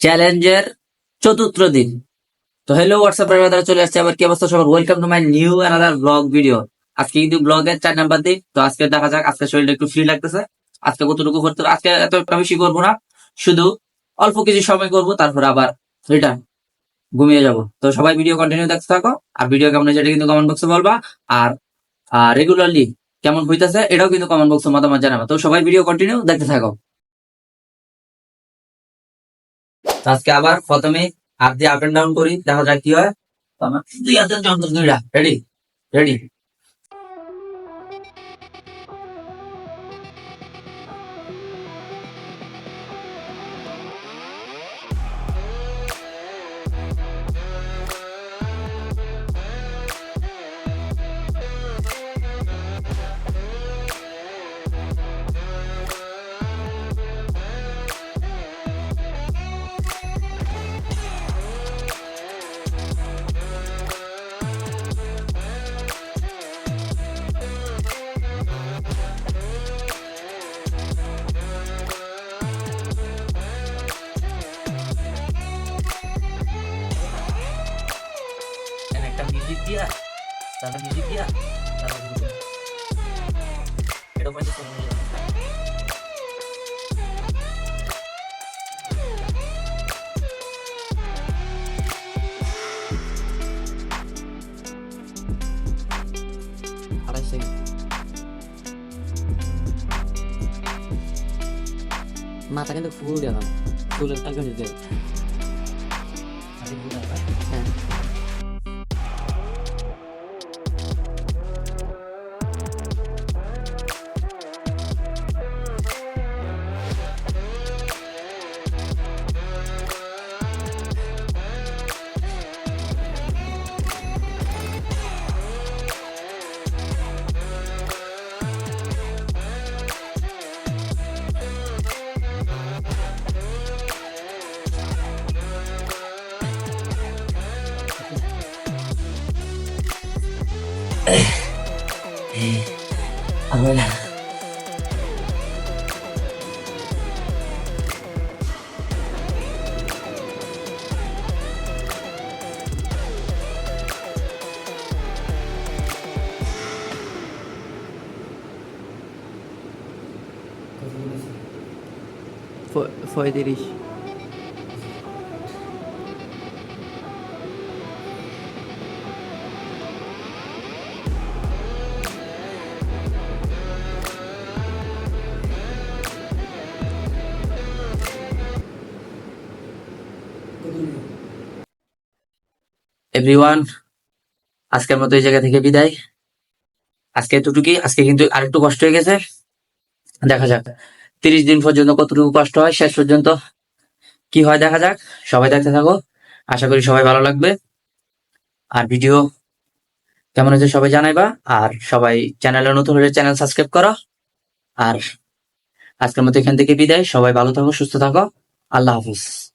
চ্যালেঞ্জের চতুর্থ দিন। তো হ্যালো হোয়াটসঅ্যাপ এর দ্বারা চলে আসছে আবার কি অবস্থা সবার? Welcome to my new another blog video আজকে কিন্তু ব্লগের চার নাম্বার দিন। তো আজকে দেখা যাক, আজকে শরীরটা একটু ফ্রি লাগতেছে। আজকে কতটুকু করতে? আজকে এত বেশি করব না? শুধু অল্প কিছু সময় করব, তারপর আবার রিটার্ন ঘুমিয়ে যাব। তো সবাই ভিডিও কন্টিনিউ দেখতে থাকো। আর ভিডিও কেমন হয়েছে এটা কিন্তু কমেন্ট বক্সে বলবা। আর রেগুলারলি কেমন হইতেছে, এটাও কিন্তু কমেন্ট বক্সে মতামত জানাবা। তো সবাই ভিডিও কন্টিনিউ দেখতে থাকো। আজকে আবার প্রথমে হাত দিয়ে আপ এন্ড ডাউন করি, দেখা যাক কি হয়। দুই ready ready music dia. Tanpa music dia. Tanam music kedok aja semuanya matanya tuh full dalam full tangkap juga. Masih kan あのな。Foi, foi dirigir. Everyone আজকের মতো এই জায়গা থেকে বিদায়। আজকে এতটুকুই, আজকে কিন্তু আরেকটু কষ্ট হয়ে গেছে। দেখা যাক, তিরিশ দিন পর্যন্ত কতটুকু কষ্ট হয়, শেষ পর্যন্ত কি হয় দেখা যাক। সবাই দেখতে থাকো, আশা করি সবাই ভালো লাগবে। আর ভিডিও কেমন হয়েছে সবাই জানাইবা। আর সবাই চ্যানেলে নতুন হলে চ্যানেল সাবস্ক্রাইব করো। আর আজকের মতো এখান থেকে বিদায়। সবাই ভালো থাকো, সুস্থ থাকো। আল্লাহ হাফিজ।